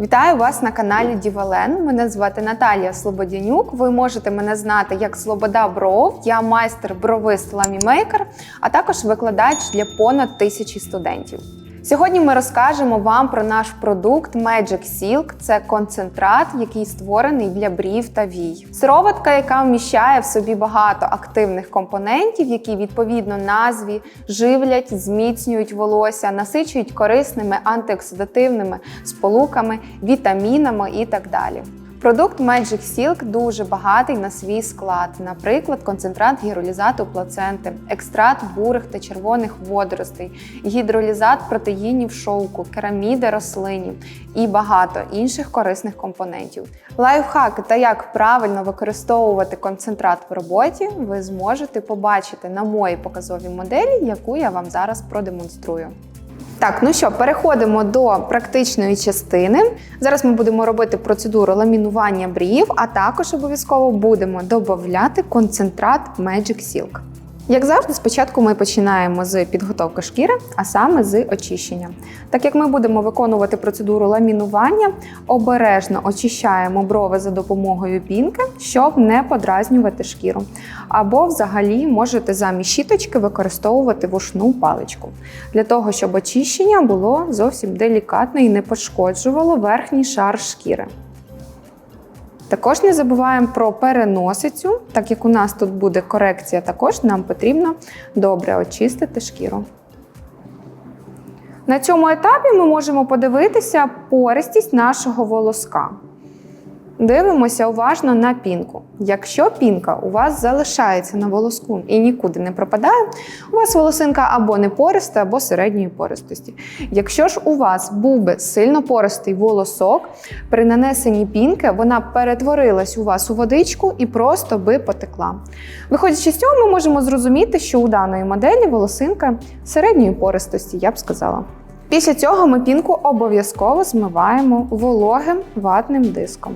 Вітаю вас на каналі Дівален. Мене звати Наталія Слободянюк. Ви можете мене знати як Слобода Бров. Я майстер бровист ламімейкер, а також викладач для понад тисячі студентів. Сьогодні ми розкажемо вам про наш продукт Magic Silk. Це концентрат, який створений для брів та вій. Сироватка, яка вміщає в собі багато активних компонентів, які відповідно назві живлять, зміцнюють волосся, насичують корисними антиоксидативними сполуками, вітамінами і так далі. Продукт Magic Silk дуже багатий на свій склад, наприклад, концентрат гідролізату плаценти, екстракт бурих та червоних водоростей, гідролізат протеїнів шовку, кераміди рослинів і багато інших корисних компонентів. Лайфхаки та як правильно використовувати концентрат в роботі, ви зможете побачити на моїй показовій моделі, яку я вам зараз продемонструю. Так, ну що, переходимо до практичної частини. Зараз ми будемо робити процедуру ламінування брів, а також обов'язково будемо додати концентрат Magic Silk. Як завжди, спочатку ми починаємо з підготовки шкіри, а саме з очищення. Так як ми будемо виконувати процедуру ламінування, обережно очищаємо брови за допомогою пінки, щоб не подразнювати шкіру. Або взагалі можете замість щіточки використовувати вушну паличку, для того, щоб очищення було зовсім делікатне і не пошкоджувало верхній шар шкіри. Також не забуваємо про переносицю, так як у нас тут буде корекція, також нам потрібно добре очистити шкіру. На цьому етапі ми можемо подивитися пористість нашого волоска. Дивимося уважно на пінку. Якщо пінка у вас залишається на волоску і нікуди не пропадає, у вас волосинка або не пориста, або середньої пористості. Якщо ж у вас був би сильно пористий волосок, при нанесенні пінки вона перетворилась у вас у водичку і просто би потекла. Виходячи з цього, ми можемо зрозуміти, що у даної моделі волосинка середньої пористості, я б сказала. Після цього ми пінку обов'язково змиваємо вологим ватним диском.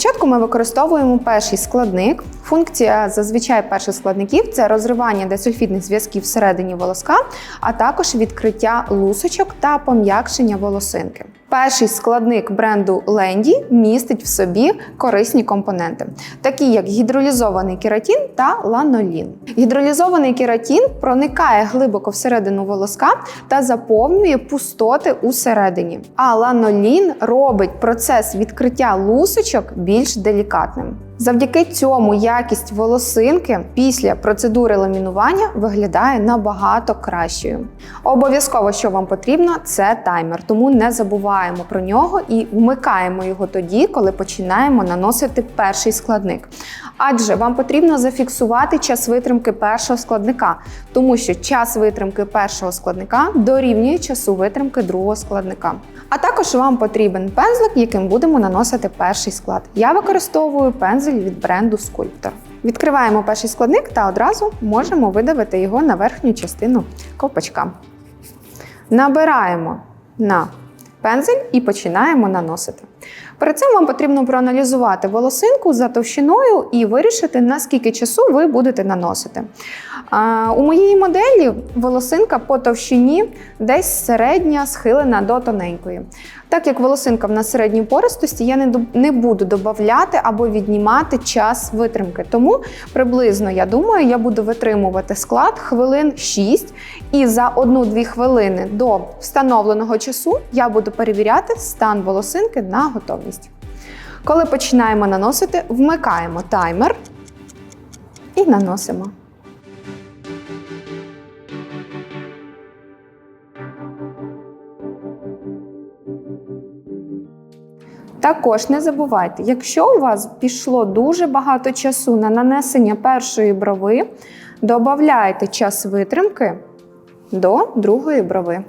Спочатку ми використовуємо перший складник. Функція зазвичай перших складників це розривання десульфідних зв'язків всередині волоска, а також відкриття лусочок та пом'якшення волосинки. Перший складник бренду Ленді містить в собі корисні компоненти, такі як гідролізований кератін та ланолін. Гідролізований кератін проникає глибоко всередину волоска та заповнює пустоти усередині. А ланолін робить процес відкриття лусочок більш делікатним. Завдяки цьому якість волосинки після процедури ламінування виглядає набагато кращою. Обов'язково, що вам потрібно, це таймер, тому не забуваємо про нього і вмикаємо його тоді, коли починаємо наносити перший складник. Адже вам потрібно зафіксувати час витримки першого складника, тому що час витримки першого складника дорівнює часу витримки другого складника. А також вам потрібен пензлик, яким будемо наносити перший склад. Я використовую пензель від бренду Sculptor. Відкриваємо перший складник та одразу можемо видавити його на верхню частину ковпачка. Набираємо на пензель і починаємо наносити. Перед цим вам потрібно проаналізувати волосинку за товщиною і вирішити, наскільки часу ви будете наносити. У моїй моделі волосинка по товщині десь середня схилена до тоненької. Так як волосинка в нас середньої пористості, я не, не буду додати або віднімати час витримки. Тому приблизно, я думаю, я буду витримувати склад хвилин 6, і за 1-2 хвилини до встановленого часу я буду перевіряти стан волосинки на готовність. Коли починаємо наносити, вмикаємо таймер і наносимо. Також не забувайте, якщо у вас пішло дуже багато часу на нанесення першої брови, додайте час витримки до другої брови.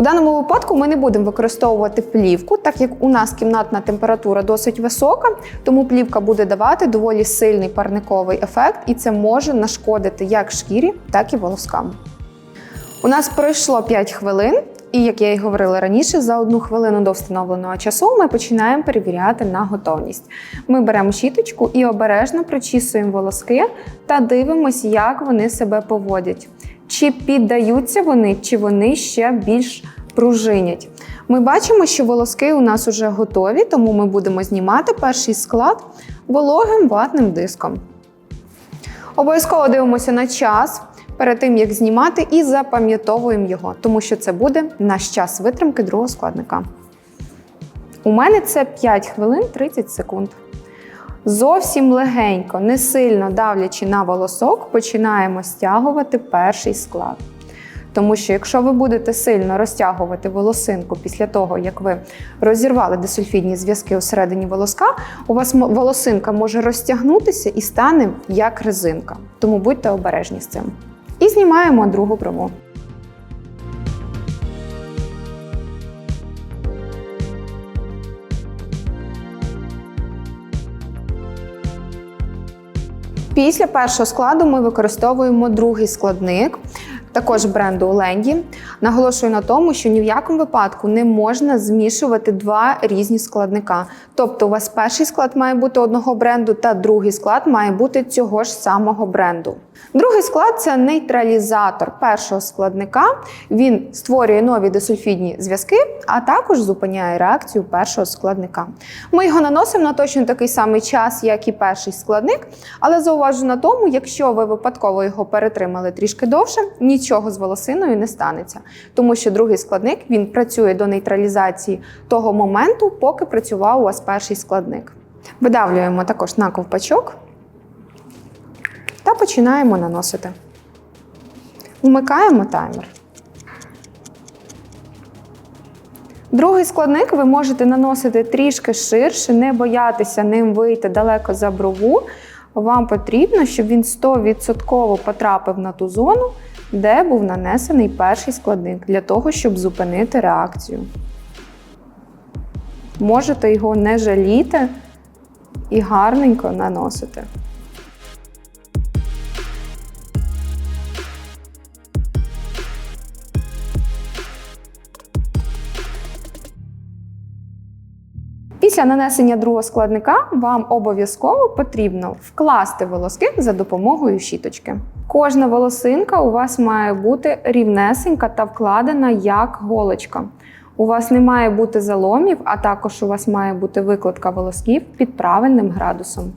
У даному випадку ми не будемо використовувати плівку, так як у нас кімнатна температура досить висока, тому плівка буде давати доволі сильний парниковий ефект, і це може нашкодити як шкірі, так і волоскам. У нас пройшло 5 хвилин, і як я і говорила раніше, за одну хвилину до встановленого часу ми починаємо перевіряти на готовність. Ми беремо щіточку і обережно прочісуємо волоски та дивимося, як вони себе поводять. Чи піддаються вони, чи вони ще більш пружинять. Ми бачимо, що волоски у нас вже готові, тому ми будемо знімати перший склад вологим ватним диском. Обов'язково дивимося на час перед тим, як знімати, і запам'ятовуємо його, тому що це буде наш час витримки другого складника. У мене це 5 хвилин 30 секунд. Зовсім легенько, не сильно давлячи на волосок, починаємо стягувати перший склад. Тому що якщо ви будете сильно розтягувати волосинку після того, як ви розірвали дисульфідні зв'язки усередині волоска, у вас волосинка може розтягнутися і стане як резинка. Тому будьте обережні з цим. І знімаємо другу брову. Після першого складу ми використовуємо другий складник, також бренду Оленді. Наголошую на тому, що ні в якому випадку не можна змішувати два різні складника. Тобто, у вас перший склад має бути одного бренду, та другий склад має бути цього ж самого бренду. Другий склад це нейтралізатор першого складника. Він створює нові дисульфідні зв'язки, а також зупиняє реакцію першого складника. Ми його наносимо на точно такий самий час, як і перший складник, але зауважу на тому, якщо ви випадково його перетримали трішки довше, нічого з волосиною не станеться, тому що другий складник він працює до нейтралізації того моменту, поки працював у вас перший складник. Видавлюємо також на ковпачок та починаємо наносити. Вмикаємо таймер. Другий складник ви можете наносити трішки ширше, не боятися ним вийти далеко за брову. Вам потрібно, щоб він 100% потрапив на ту зону, де був нанесений перший складник, для того, щоб зупинити реакцію. Можете його не жаліти і гарненько наносити. Після нанесення другого складника вам обов'язково потрібно вкласти волоски за допомогою щіточки. Кожна волосинка у вас має бути рівнесенька та вкладена як голочка. У вас не має бути заломів, а також у вас має бути викладка волосків під правильним градусом.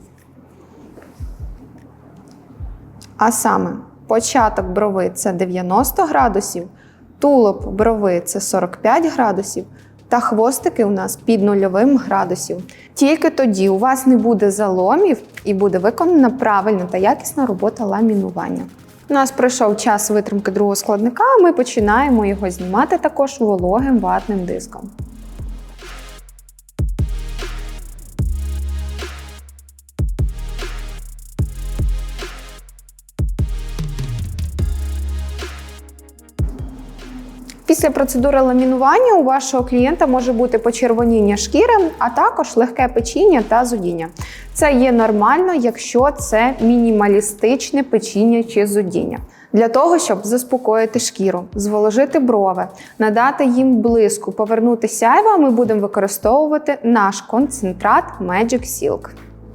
А саме початок брови це 90 градусів, тулуб брови це 45 градусів, та хвостики у нас під нульовим градусів. Тільки тоді у вас не буде заломів і буде виконана правильна та якісна робота ламінування. У нас пройшов час витримки другого складника, ми починаємо його знімати також вологим ватним диском. Після процедури ламінування у вашого клієнта може бути почервоніння шкіри, а також легке печіння та зудіння. Це є нормально, якщо це мінімалістичне печіння чи зудіння. Для того, щоб заспокоїти шкіру, зволожити брови, надати їм блиску, повернути сяйва, ми будемо використовувати наш концентрат Magic Silk.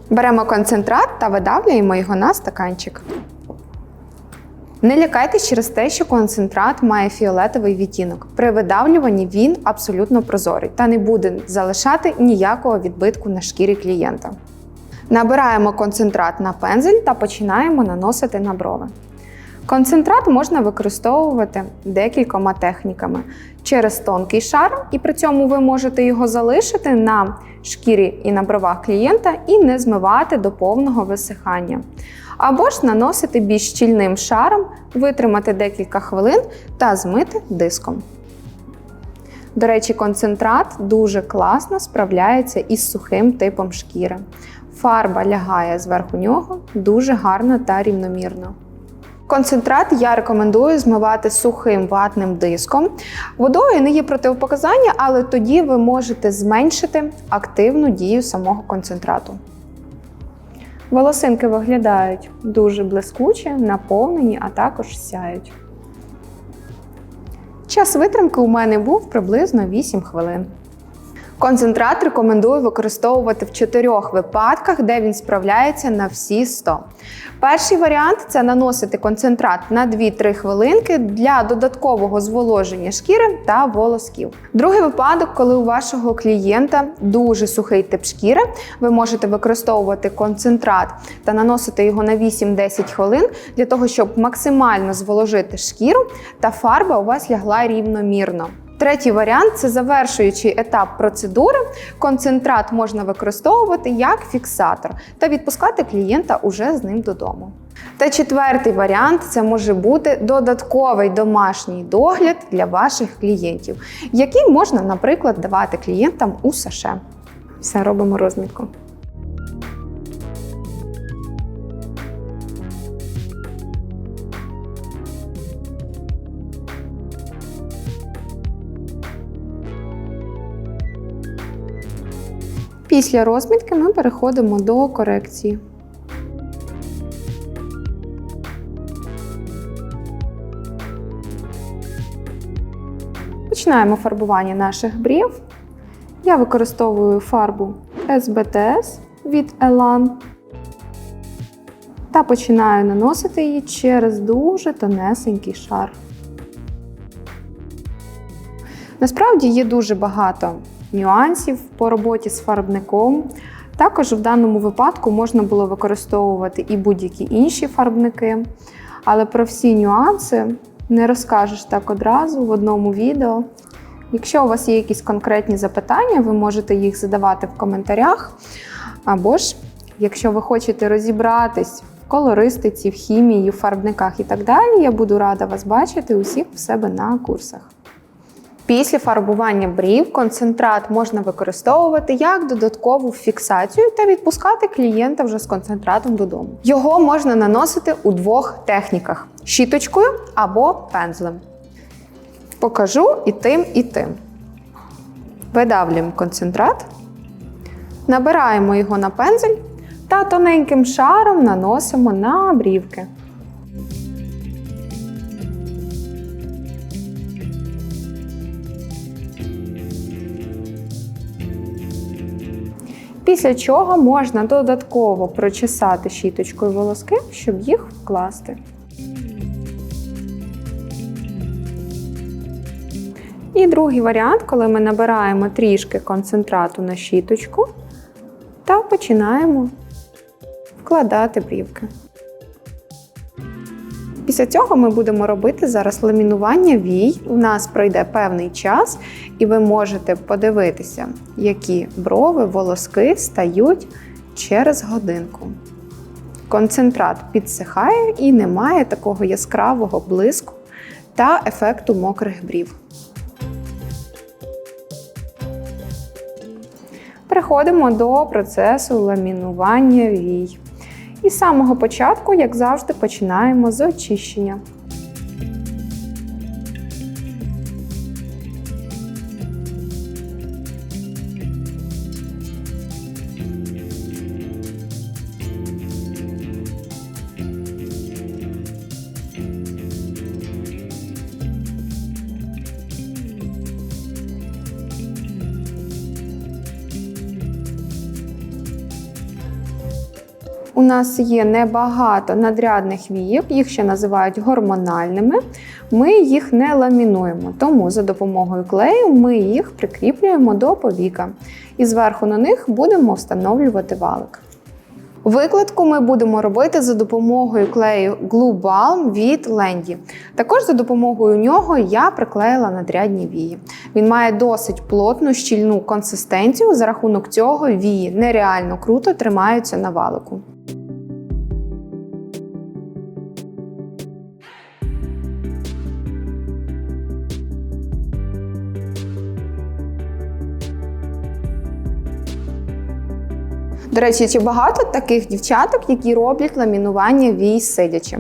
Беремо концентрат та видавлюємо його на стаканчик. Не лякайтесь через те, що концентрат має фіолетовий відтінок. При видавлюванні він абсолютно прозорий та не буде залишати ніякого відбитку на шкірі клієнта. Набираємо концентрат на пензель та починаємо наносити на брови. Концентрат можна використовувати декількома техніками через тонкий шар, і при цьому ви можете його залишити на шкірі і на бровах клієнта і не змивати до повного висихання. Або ж наносити більш щільним шаром, витримати декілька хвилин та змити диском. До речі, концентрат дуже класно справляється із сухим типом шкіри. Фарба лягає зверху нього дуже гарно та рівномірно. Концентрат я рекомендую змивати сухим ватним диском. Водою не є противопоказання, але тоді ви можете зменшити активну дію самого концентрату. Волосинки виглядають дуже блискуче, наповнені, а також сяють. Час витримки у мене був приблизно 8 хвилин. Концентрат рекомендую використовувати в чотирьох випадках, де він справляється на всі 100. Перший варіант це наносити концентрат на 2-3 хвилинки для додаткового зволоження шкіри та волосків. Другий випадок, коли у вашого клієнта дуже сухий тип шкіри, ви можете використовувати концентрат та наносити його на 8-10 хвилин для того, щоб максимально зволожити шкіру та фарба у вас лягла рівномірно. Третій варіант це завершуючий етап процедури. Концентрат можна використовувати як фіксатор та відпускати клієнта уже з ним додому. Та четвертий варіант це може бути додатковий домашній догляд для ваших клієнтів, який можна, наприклад, давати клієнтам у саше. Все робимо розмітку. Після розмітки ми переходимо до корекції. Починаємо фарбування наших брів. Я використовую фарбу SBTS від Elan та починаю наносити її через дуже тонесенький шар. Насправді є дуже багато нюансів по роботі з фарбником. Також в даному випадку можна було використовувати і будь-які інші фарбники, але про всі нюанси не розкажеш так одразу в одному відео. Якщо у вас є якісь конкретні запитання, ви можете їх задавати в коментарях. Або ж, якщо ви хочете розібратись в колористиці, в хімії, в фарбниках і так далі, я буду рада вас бачити усіх в себе на курсах. Після фарбування брів концентрат можна використовувати як додаткову фіксацію та відпускати клієнта вже з концентратом додому. Його можна наносити у двох техніках: щіточкою або пензлем. Покажу і тим, і тим. Видавлюємо концентрат, набираємо його на пензель та тоненьким шаром наносимо на брівки. Після чого можна додатково прочесати щіточкою волоски, щоб їх вкласти. І другий варіант, коли ми набираємо трішки концентрату на щіточку та починаємо вкладати брівки. Після цього ми будемо робити зараз ламінування вій. У нас пройде певний час, і ви можете подивитися, які брови, волоски стають через годинку. Концентрат підсихає і немає такого яскравого блиску та ефекту мокрих брів. Переходимо до процесу ламінування вій. І з самого початку, як завжди, починаємо з очищення. У нас є небагато надрядних віїв, їх ще називають гормональними. Ми їх не ламінуємо, тому за допомогою клею ми їх прикріплюємо до повіка. І зверху на них будемо встановлювати валик. Викладку ми будемо робити за допомогою клею Glue Balm від Lendy. Також за допомогою нього я приклеїла надрядні вії. Він має досить плотну щільну консистенцію, за рахунок цього вії нереально круто тримаються на валику. До речі, чи багато таких дівчаток, які роблять ламінування вій сидячи?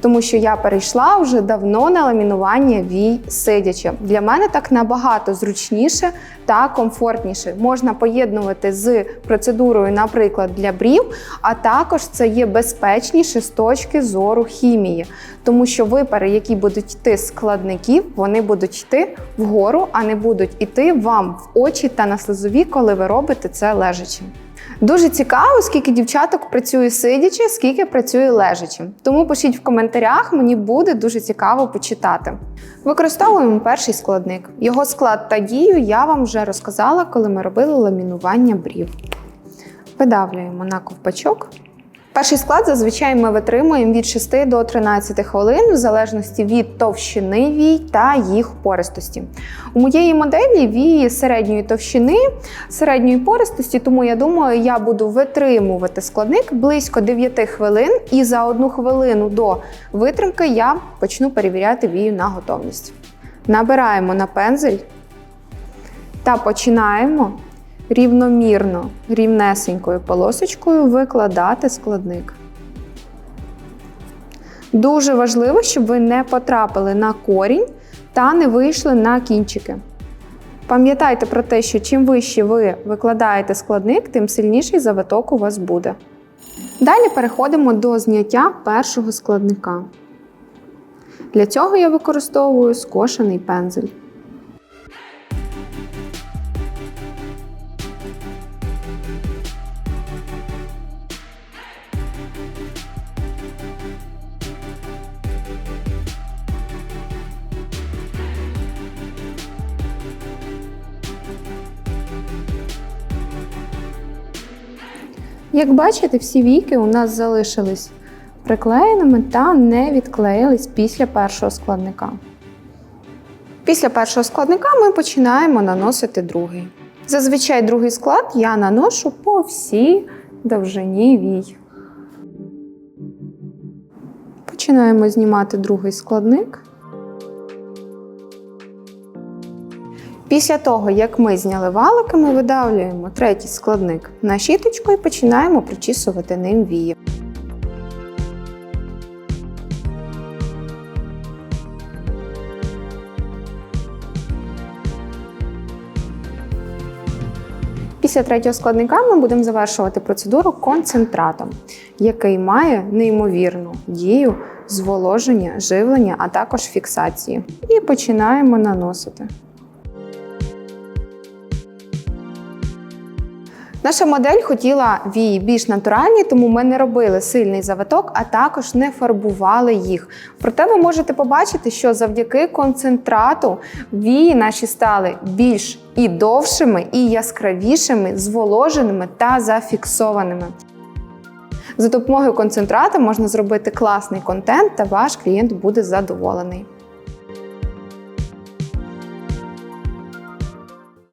Тому що я перейшла вже давно на ламінування вій сидячи. Для мене так набагато зручніше та комфортніше. Можна поєднувати з процедурою, наприклад, для брів, а також це є безпечніше з точки зору хімії, тому що випари, які будуть йти з складників, вони будуть йти вгору, а не будуть йти вам в очі та на слизові, коли ви робите це лежачи. Дуже цікаво, скільки дівчаток працює сидячи, скільки працює лежачи. Тому пишіть в коментарях, мені буде дуже цікаво почитати. Використовуємо перший складник. Його склад та дію я вам вже розказала, коли ми робили ламінування брів. Видавлюємо на ковпачок. Перший склад зазвичай ми витримуємо від 6 до 13 хвилин, в залежності від товщини вій та їх пористості. У моєї моделі вії середньої товщини, середньої пористості, тому я думаю, я буду витримувати складник близько 9 хвилин, і за одну хвилину до витримки я почну перевіряти вію на готовність. Набираємо на пензель та починаємо рівномірно, рівнесенькою полосочкою викладати складник. Дуже важливо, щоб ви не потрапили на корінь та не вийшли на кінчики. Пам'ятайте про те, що чим вище ви викладаєте складник, тим сильніший завиток у вас буде. Далі переходимо до зняття першого складника. Для цього я використовую скошений пензель. Як бачите, всі віки у нас залишились приклеєними та не відклеїлись після першого складника. Після першого складника ми починаємо наносити другий. Зазвичай другий склад я наношу по всій довжині вій. Починаємо знімати другий складник. Після того, як ми зняли валики, ми видавлюємо третій складник на щіточку і починаємо причісувати ним вії. Після третього складника ми будемо завершувати процедуру концентратом, який має неймовірну дію зволоження, живлення, а також фіксації. І починаємо наносити. Наша модель хотіла вії більш натуральні, тому ми не робили сильний завиток, а також не фарбували їх. Проте ви можете побачити, що завдяки концентрату вії наші стали більш і довшими, і яскравішими, зволоженими та зафіксованими. За допомогою концентрату можна зробити класний контент, та ваш клієнт буде задоволений.